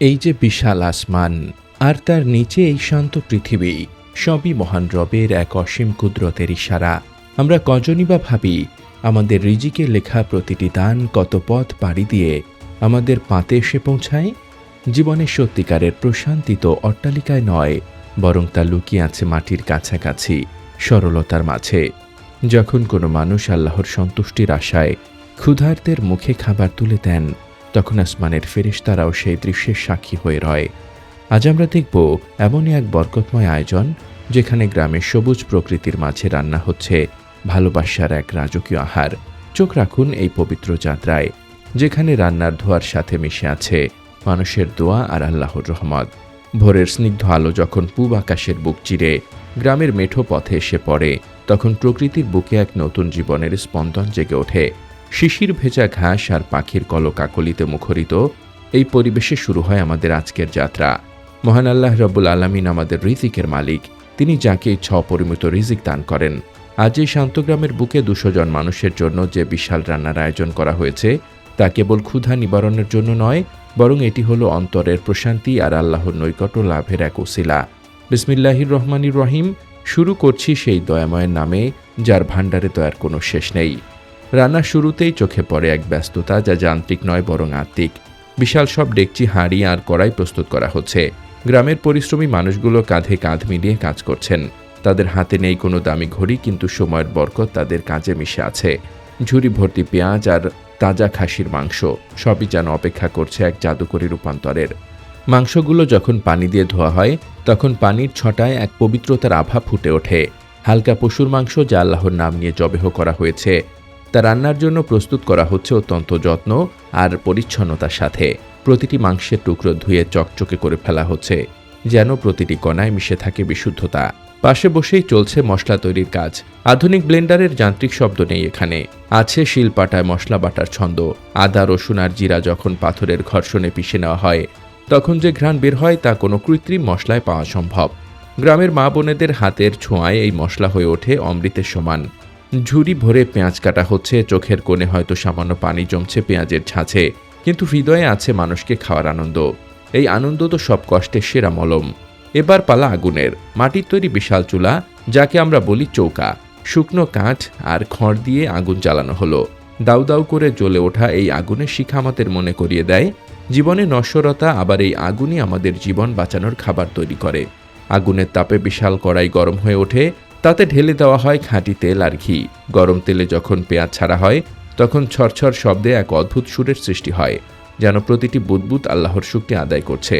এই যে বিশাল আসমান, আর তার নিচে এই শান্ত পৃথিবী, সবই মহান রবের এক অসীম কুদরতের ইশারা। আমরা কজনই বা ভাবি, আমাদের রিজিকে লেখা প্রতিটি দান কত পথ পাড়ি দিয়ে আমাদের পাতে এসে পৌঁছায়? জীবনে সত্যিকারের প্রশান্তি তো অট্টালিকায় নয়, বরং তা লুকিয়ে আছে মাটির কাছাকাছি, সরলতার মাঝে। যখন কোনো মানুষ আল্লাহর সন্তুষ্টির আশায় ক্ষুধার্তের মুখে খাবার তুলে দেন তখন আসমানের ফেরেশতারাও সেই দৃশ্যের সাক্ষী হয়ে রয়। আজ আমরা দেখব এমনই এক বরকতময় আয়োজন, যেখানে গ্রামের সবুজ প্রকৃতির মাঝে রান্না হচ্ছে, ভালোবাসার এক রাজকীয় আহার। চোখ রাখুন এই পবিত্র যাত্রায়, যেখানে রান্নার ধোয়ার সাথে মিশে আছে মানুষের দোয়া আর আল্লাহর রহমত। ভোরের স্নিগ্ধ আলো যখন পূব আকাশের বুক চিরে, গ্রামের মেঠো পথে এসে পড়ে, তখন প্রকৃতির বুকে এক নতুন জীবনের স্পন্দন জেগে ওঠে। শিশির ভেজা ঘাস আর পাখির কলকাকলিতে মুখরিত, এই পরিবেশে শুরু হয় আমাদের আজকের যাত্রা। মহান আল্লাহ রব্বুল আলমিন আমাদের রিজিকের মালিক। তিনি যাকে ইচ্ছা অপরিমিত রিজিক দান করেন। আজ এই শান্তগ্রামের বুকে দুশো জন মানুষের জন্য যে বিশাল রান্নার আয়োজন করা হয়েছে, তা কেবল ক্ষুধা নিবারণের জন্য নয়, বরং এটি হলো অন্তরের প্রশান্তি আর আল্লাহর নৈকট্য লাভের এক ওসিলা। বিসমিল্লাহির রহমানির রহিম। শুরু করছি সেই দয়াময়ের নামে, যার ভাণ্ডারে দয়ার কোনো শেষ নেই। রান্নার শুরুতেই চোখে পড়ে এক ব্যস্ততা যা যান্ত্রিক নয়, বরং আত্মিক। বিশাল সব ডেকচি, হাঁড়ি আর কড়াই প্রস্তুত করা হচ্ছে। গ্রামের পরিশ্রমী মানুষগুলো কাঁধে কাঁধ মিলিয়ে কাজ করছেন। তাদের হাতে নেই কোনো দামি ঘড়ি, কিন্তু সময়ের বরকত তাদের কাজে মিশে আছে। ঝুড়ি ভর্তি পেঁয়াজ আর তাজা খাসির মাংস সবই যেন অপেক্ষা করছে এক জাদুকরি রূপান্তরের। মাংসগুলো যখন পানি দিয়ে ধোয়া হয়, তখন পানির ছটায় এক পবিত্রতার আভা ফুটে ওঠে। হালকা পশুর মাংস যা আল্লাহর নাম নিয়ে জবেহ করা হয়েছে। তা রান্নার জন্য প্রস্তুত করা হচ্ছে অত্যন্ত যত্ন আর পরিচ্ছন্নতার সাথে। প্রতিটি মাংসের টুকরো ধুয়ে চকচকে করে ফেলা হচ্ছে, যেন প্রতিটি কণায় মিশে থাকে বিশুদ্ধতা। পাশে বসেই চলছে মশলা তৈরির কাজ। আধুনিক ব্লেন্ডারের যান্ত্রিক শব্দ নেই এখানে। আছে শিলপাটায় মশলা বাটার ছন্দ। আদা, রসুন আর জিরা যখন পাথরের ঘর্ষণে পিষে নেওয়া হয়, তখন যে ঘ্রাণ বের হয় তা কোনো কৃত্রিম মশলায় পাওয়া সম্ভব। গ্রামের মা বোনেদের হাতের ছোঁয়ায় এই মশলা হয়ে ওঠে অমৃতের সমান। ঝুড়ি ভরে পেঁয়াজ কাটা হচ্ছে, চোখের কোণে হয়তো সামান্য পানি জমছে পেঁয়াজের ছাঁচে, কিন্তু হৃদয়ে আছে মানুষকে খাওয়ার আনন্দ। এই আনন্দ তো সব কষ্টের সেরা মলম। এবার পালা আগুনের, মাটির তৈরি বিশাল চুলা, যাকে আমরা বলি চৌকা। শুকনো কাঠ আর খড় দিয়ে আগুন জ্বালানো হলো। দাউ দাউ করে জ্বলে ওঠা এই আগুনের শিখা আমাদের মনে করিয়ে দেয়, জীবনে নশ্বরতা আবার এই আগুনই আমাদের জীবন বাঁচানোর খাবার তৈরি করে। আগুনের তাপে বিশাল কড়াই গরম হয়ে ওঠে তাতে ঢেলে দেওয়া হয় খাঁটি তেল আর ঘি। গরম তেলে যখন পেঁয়াজ ছাড়া হয়, তখন ছরছর শব্দে এক অদ্ভুত সুরের সৃষ্টি হয়, যেন প্রতিটি বুদবুদ আল্লাহর শুক্তি আদায় করছে।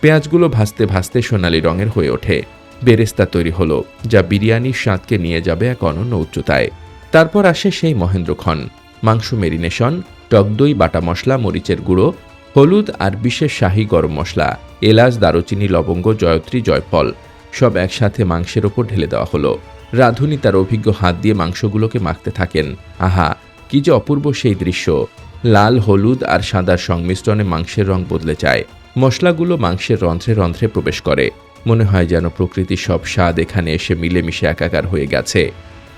পেঁয়াজগুলো ভাসতে ভাসতে সোনালি রঙের হয়ে ওঠে। বেরেস্তা তৈরি হলো, যা বিরিয়ানির স্বাদকে নিয়ে যাবে এক অনন্য উচ্চতায়। তারপর আসে সেই মহেন্দ্রক্ষণ। মাংস মেরিনেশন, টক দই, বাটা মশলা, মরিচের গুঁড়ো, হলুদ আর বিশেষ শাহী গরম মশলা, এলাচ, দারুচিনি, লবঙ্গ, জয়ত্রী, জয়ফল। সব একসাথে মাংসের ওপর ঢেলে দেওয়া হলো। রাঁধুনি তার অভিজ্ঞ হাত দিয়ে মাংসগুলোকে মাখতে থাকেন। আহা, কি যে অপূর্ব সেই দৃশ্য। লাল, হলুদ আর সাদার সংমিশ্রণে মাংসের রং বদলে যায়। মশলাগুলো মাংসের রন্ধ্রে রন্ধ্রে প্রবেশ করে। মনে হয় যেন প্রকৃতির সব স্বাদ এখানে এসে মিলেমিশে একাকার হয়ে গেছে।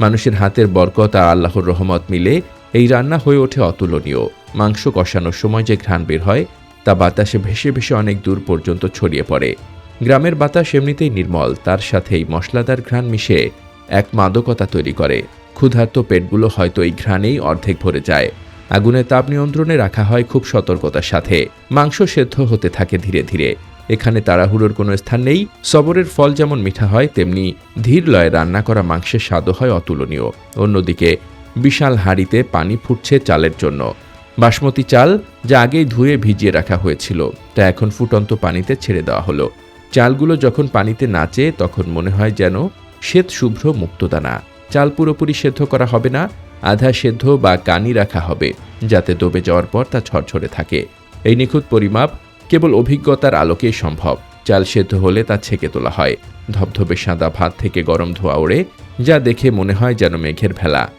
মানুষের হাতের বরকত আর আল্লাহর রহমত মিলে এই রান্না হয়ে ওঠে অতুলনীয়। মাংস কষানোর সময় যে ঘ্রাণ বের হয়, তা বাতাসে ভেসে ভেসে অনেক দূর পর্যন্ত ছড়িয়ে পড়ে। গ্রামের বাতাস এমনিতেই নির্মল, তার সাথেই মশলাদার ঘ্রাণ মিশে এক মাদকতা তৈরি করে। ক্ষুধার্ত পেটগুলো হয়তো এই ঘ্রাণেই অর্ধেক ভরে যায়। আগুনের তাপ নিয়ন্ত্রণে রাখা হয় খুব সতর্কতার সাথে। মাংস সেদ্ধ হতে থাকে ধীরে ধীরে। এখানে তাড়াহুড়োর কোনো স্থান নেই। সবরের ফল যেমন মিঠা হয়, তেমনি ধীর লয়ে রান্না করা মাংসের স্বাদও হয় অতুলনীয়। অন্যদিকে, বিশাল হাঁড়িতে পানি ফুটছে চালের জন্য। বাসমতি চাল যা আগেই ধুয়ে ভিজিয়ে রাখা হয়েছিল, তা এখন ফুটন্ত পানিতে ছেড়ে দেওয়া হলো। চালগুলো যখন পানিতে নাচে, তখন মনে হয় যেন শ্বেত শুভ্র মুক্তদানা। চাল পুরোপুরি সেদ্ধ করা হবে না, আধা সেদ্ধ বা কানি রাখা হবে, যাতে দবে যাওয়ার পর তা ছড়ছড়ে থাকে। এই নিখুঁত পরিমাপ কেবল অভিজ্ঞতার আলোকেই সম্ভব। চাল সেদ্ধ হলে তা ছেঁকে তোলা হয়। ধবধবে সাদা ভাত থেকে গরম ধোয়া ওড়ে, যা দেখে মনে হয় যেন মেঘের ভেলা।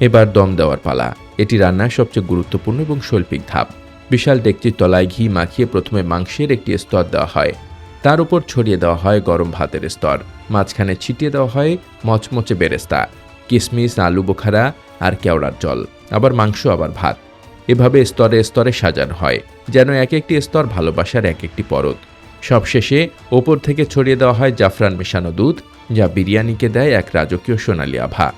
এবার দম দেওয়ার পালা। এটি রান্নার সবচেয়ে গুরুত্বপূর্ণ এবং শৈল্পিক ধাপ। বিশাল ডেকচির তলায় ঘি মাখিয়ে প্রথমে মাংসের একটি স্তর দেওয়া হয়। তার উপর ছড়িয়ে দেওয়া হয় গরম ভাতের স্তর। মাঝখানে ছিটিয়ে দেওয়া হয় মচমচে বেরেস্তা কিশমিশ আলু বোখারা আর কেওড়ার জল, আবার মাংস, আবার ভাত। এভাবে স্তরে স্তরে সাজানো হয়, যেন এক একটি স্তর ভালোবাসার এক একটি পরত। সবশেষে ওপর থেকে ছড়িয়ে দেওয়া হয় জাফরান মেশানো দুধ, যা বিরিয়ানিকে দেয় এক রাজকীয় সোনালি আভা।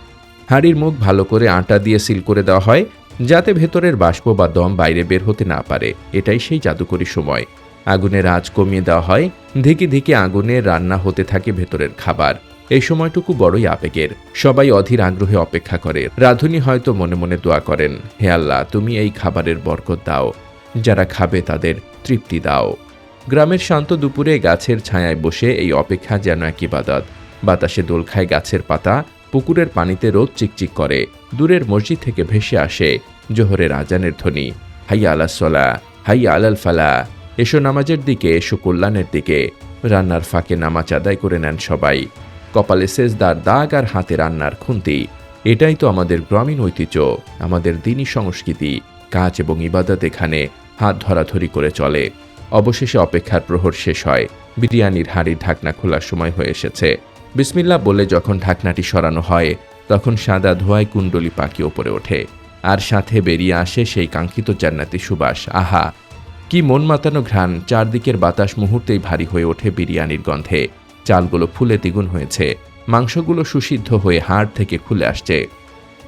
হাঁড়ির মুখ ভালো করে আটা দিয়ে সিল করে দেওয়া হয়, যাতে ভেতরের বাষ্প বা দম বাইরে বের হতে না পারে। এটাই সেই জাদুকরী সময়। আগুনের আঁচ কমিয়ে দেওয়া হয়। ধিকে ধিকে আগুনে রান্না হতে থাকে ভেতরের খাবার। এই সময়টুকু বড়ই আবেগের। সবাই অধীর আগ্রহে অপেক্ষা করে। রাধুনী হয়তো মনে মনে দোয়া করেন, হে আল্লাহ, তুমি এই খাবারের বরকত দাও। যারা খাবে তাদের তৃপ্তি দাও। গ্রামের শান্ত দুপুরে গাছের ছায়ায় বসে এই অপেক্ষা যেন এক ইবাদত। বাতাসে দোল খায় গাছের পাতা, পুকুরের পানিতে রোদ চিকচিক করে। দূরের মসজিদ থেকে ভেসে আসে জোহরের আজানের ধ্বনি, হাইয়া আলাহ সলা হাইয়া আলাল ফালা এসো নামাজের দিকে, এসো কল্যাণের দিকে। রান্নার ফাঁকে নামাজ আদায় করে নেন সবাই। কপালে সেজদার দাগ আর হাতে রান্নার খুন্তি। এটাই তো আমাদের গ্রামীণ ঐতিহ্য, আমাদের দিনই সংস্কৃতি। কাজ এবং ইবাদত এখানে হাত ধরাধরি করে চলে। অবশেষে অপেক্ষার প্রহর শেষ হয়। বিরিয়ানির হাঁড়ির ঢাকনা খোলার সময় হয়ে এসেছে। বিসমিল্লা বলে যখন ঢাকনাটি সরানো হয়, তখন সাদা ধোয়ায় কুণ্ডলি পাখি ওপরে ওঠে। আর সাথে বেরিয়ে আসে সেই কাঙ্ক্ষিত জান্নাতি সুবাস। আহা! কি মন মাতানো ঘ্রাণ চারদিকের বাতাস মুহূর্তেই ভারী হয়ে ওঠে বিরিয়ানির গন্ধে। চালগুলো ফুলে দ্বিগুণ হয়েছে। মাংসগুলো সুসিদ্ধ হয়ে হাড় থেকে খুলে আসছে।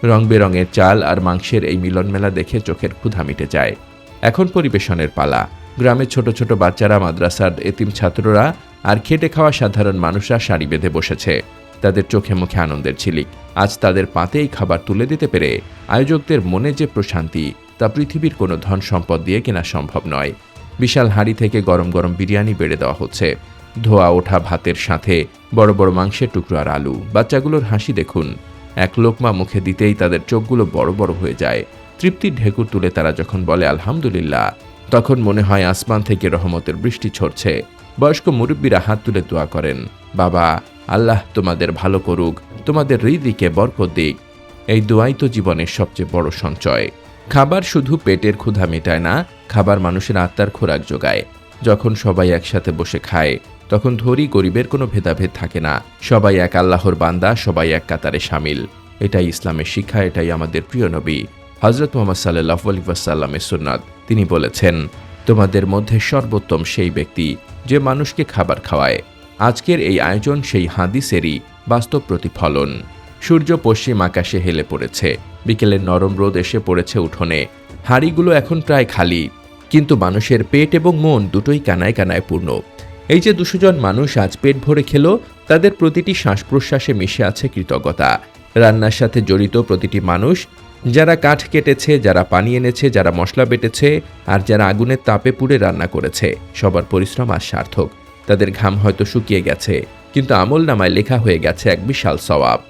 রং বেরঙের চাল আর মাংসের এই মিলনমেলা দেখে চোখের ক্ষুধা মিটে যায়। এখন পরিবেশনের পালা। গ্রামের ছোট ছোট বাচ্চারা, মাদ্রাসার এতিম ছাত্ররা আর খেটে খাওয়া সাধারণ মানুষরা সারি বেঁধে বসেছে। তাদের চোখে মুখে আনন্দের ছিলিক আজ তাদের পাতেই খাবার তুলে দিতে পেরে আয়োজকদের মনে যে প্রশান্তি। তা পৃথিবীর কোনো ধন সম্পদ দিয়ে কেনা সম্ভব নয়। বিশাল হাঁড়ি থেকে গরম গরম বিরিয়ানি বেড়ে দেওয়া হচ্ছে। ধোয়া ওঠা ভাতের সাথে বড় বড় মাংসের টুকরো আর আলু। বাচ্চাগুলোর হাসি দেখুন। এক লোকমা মুখে দিতেই তাদের চোখগুলো বড় বড় হয়ে যায়। তৃপ্তির ঢেকুর তুলে তারা যখন বলে, আলহামদুলিল্লাহ, তখন মনে হয় আসমান থেকে রহমতের বৃষ্টি ছড়ছে বয়স্ক মুরব্বীরা হাত তুলে দোয়া করেন, বাবা, আল্লাহ তোমাদের ভালো করুক, তোমাদের হৃদিকে বরকত দিক। এই দোয়াই তো জীবনের সবচেয়ে বড় সঞ্চয়। খাবার শুধু পেটের ক্ষুধা মেটায় না, খাবার মানুষের আত্মার খোরাক যোগায়। যখন সবাই একসাথে বসে খায়, তখন ধরি গরিবের কোনো ভেদাভেদ থাকে না। সবাই এক আল্লাহর বান্দা, সবাই এক কাতারে সামিল। এটাই ইসলামের শিক্ষা, এটাই আমাদের প্রিয় নবী। হজরত মোহাম্মদ সাল্লাহ আলী ওয়াসাল্লামের সুন্নাত। তিনি বলেছেন, তোমাদের মধ্যে সর্বোত্তম সেই ব্যক্তি যে মানুষকে খাবার খাওয়ায়। আজকের এই আয়োজন সেই হাদিসেরই বাস্তব প্রতিফলন। সূর্য পশ্চিম আকাশে হেলে পড়েছে। বিকেলের নরম রোদ এসে পড়েছে উঠোনে। হাঁড়িগুলো এখন প্রায় খালি। কিন্তু মানুষের পেট এবং মন দুটোই কানায় কানায় পূর্ণ। এই যে দুশো জন মানুষ আজ পেট ভরে খেল, তাদের প্রতিটি শ্বাস প্রশ্বাসে মিশে আছে কৃতজ্ঞতা। রান্নার সাথে জড়িত প্রতিটি মানুষ, যারা কাঠ কেটেছে, যারা পানি এনেছে, যারা মশলা বেটেছে, আর যারা আগুনের তাপে পুড়ে রান্না করেছে, সবার পরিশ্রম আর সার্থক। তাদের ঘাম হয়তো শুকিয়ে গেছে, কিন্তু আমল নামায় লেখা হয়ে গেছে এক বিশাল সওয়াব।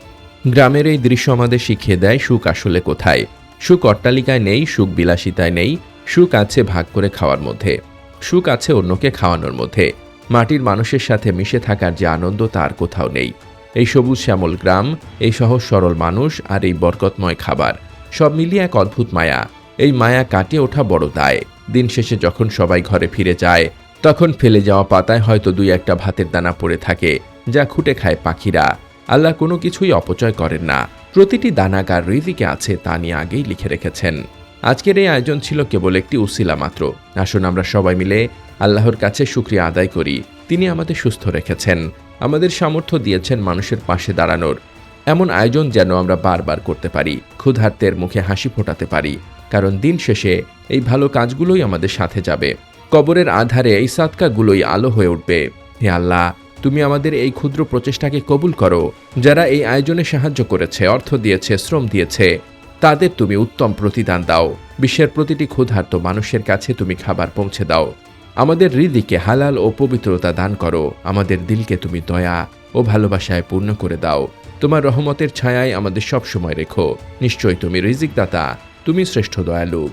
গ্রামের এই দৃশ্য আমাদের শিখিয়ে দেয় সুখ আসলে কোথায়। সুখ অট্টালিকায় নেই, সুখ বিলাসিতায় নেই, সুখ আছে ভাগ করে খাওয়ার মধ্যে, সুখ আছে অন্যকে খাওয়ানোর মধ্যে, মাটির মানুষের সাথে মিশে থাকার যে আনন্দ তার কোথাও নেই। এই সবুজ শ্যামল গ্রাম, এই সহজ সরল মানুষ আর এই বরকতময় খাবার, সব মিলিয়ে এক অদ্ভুত মায়া। এই মায়া কাটিয়ে ওঠা বড় দায়। দিন শেষে যখন সবাই ঘরে ফিরে যায়, তখন ফেলে যাওয়া পাতায় হয়তো দুই একটা ভাতের দানা পড়ে থাকে, যা খুঁটে খায় পাখিরা। আল্লাহ কোনো কিছুই অপচয় করেন না। প্রতিটি দানাগার রিজিকে আছে তা নিয়ে আগেই লিখে রেখেছেন। আজকের এই আয়োজন ছিল কেবল একটি উসিলা মাত্র। আসুন আমরা সবাই মিলে আল্লাহর কাছে শুক্রিয়া আদায় করি। তিনি আমাদের সুস্থ রেখেছেন। আমাদের সামর্থ্য দিয়েছেন মানুষের পাশে দাঁড়ানোর। এমন আয়োজন যেন আমরা বারবার করতে পারি, ক্ষুধার্তের মুখে হাসি ফোটাতে পারি। কারণ দিন শেষে এই ভালো কাজগুলোই আমাদের সাথে যাবে। কবরের আধারে এই সাদকাগুলোই আলো হয়ে উঠবে। হে আল্লাহ তুমি আমাদের এই ক্ষুদ্র প্রচেষ্টাকে কবুল করো, যারা এই আয়োজনে সাহায্য করেছে, অর্থ দিয়েছে, শ্রম দিয়েছে। তাদের তুমি উত্তম প্রতিদান দাও। বিশ্বের প্রতিটি ক্ষুধার্ত মানুষের কাছে তুমি খাবার পৌঁছে দাও। আমাদের হৃদিকে হালাল ও পবিত্রতা দান করো। আমাদের দিলকে তুমি দয়া ও ভালোবাসায় পূর্ণ করে দাও। তোমার রহমতের ছায়ায় আমাদের সব সময় রেখো। নিশ্চয়ই তুমি রিজিক দাতা তুমি শ্রেষ্ঠ দয়ালু।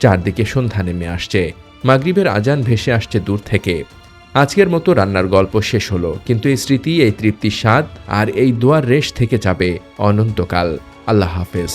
চারদিকে সন্ধ্যা নেমে আসছে। মাগরিবের আজান ভেসে আসছে দূর থেকে। আজকের মতো রান্নার গল্প শেষ হলো, কিন্তু এই স্মৃতি, এই তৃপ্তির স্বাদ আর এই দোয়ার রেশ থেকে যাবে অনন্তকাল। আল্লাহ হাফেজ।